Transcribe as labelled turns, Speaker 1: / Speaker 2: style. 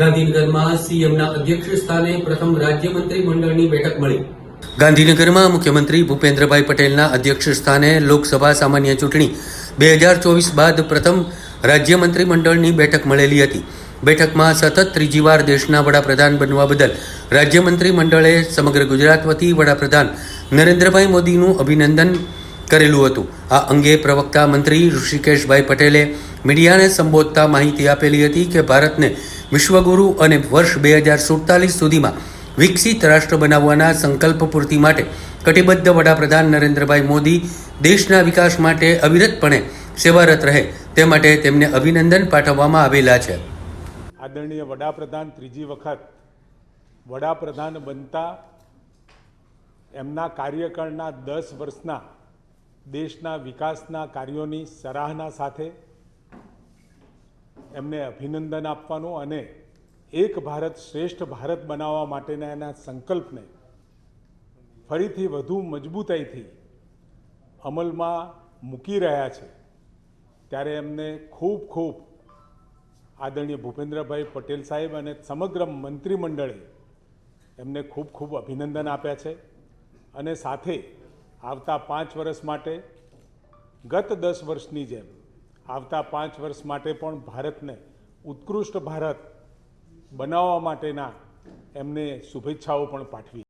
Speaker 1: ગાંધીનગરમાં સીએમના અધ્યક્ષ સ્થાને પ્રથમ રાજ્ય મંત્રીમંડળની બેઠક મળી. ગાંધીનગરમાં મુખ્યમંત્રી ભૂપેન્દ્રભાઈ પટેલના અધ્યક્ષ સ્થાને લોકસભા સામાન્ય ચૂંટણી બે હજાર ચોવીસ બાદ પ્રથમ રાજ્ય મંત્રીમંડળની બેઠક મળેલી હતી. બેઠકમાં સતત ત્રીજી વાર દેશના વડાપ્રધાન બનવા બદલ રાજ્ય મંત્રીમંડળે સમગ્ર ગુજરાત વતી વડાપ્રધાન નરેન્દ્રભાઈ મોદીનું અભિનંદન કરેલું હતું. આ અંગે પ્રવક્તા મંત્રી ઋષિકેશભાઈ પટેલે મીડિયાને સંબોધતા માહિતી આપેલી હતી કે ભારતને વિશ્વગુરુ અને વર્ષ બે હજાર સુડતાલીસ સુધીમાં વિકસિત રાષ્ટ્ર બનાવવાના સંકલ્પ પૂર્તિ માટે કટિબદ્ધ વડાપ્રધાન નરેન્દ્રભાઈ મોદી દેશના વિકાસ માટે અવિરતપણે સેવારત રહે તે માટે તેમને અભિનંદન પાઠવવામાં આવેલા છે.
Speaker 2: આદરણીય વડાપ્રધાન, ત્રીજી વખત વડાપ્રધાન બનતા એમના કાર્યકાળના દસ વર્ષના દેશના વિકાસના કાર્યોની સરાહના સાથે એમને અભિનંદન આપવાનું અને એક ભારત શ્રેષ્ઠ ભારત બનાવવા માટેના એના સંકલ્પને ફરીથી વધુ મજબૂતાઈથી અમલમાં મૂકી રહ્યા છે. ત્યારે એમને ખૂબ ખૂબ આદરણીય ભૂપેન્દ્રભાઈ પટેલ સાહેબ અને સમગ્ર મંત્રીમંડળે એમને ખૂબ ખૂબ અભિનંદન આપ્યા છે. અને સાથે આવતા પાંચ વર્ષ માટે ગત દસ વર્ષની જેમ આવતા પાંચ વર્ષ માટે પણ ભારતને ઉત્કૃષ્ટ ભારત બનાવવા માટેના એમને શુભેચ્છાઓ પણ પાઠવી.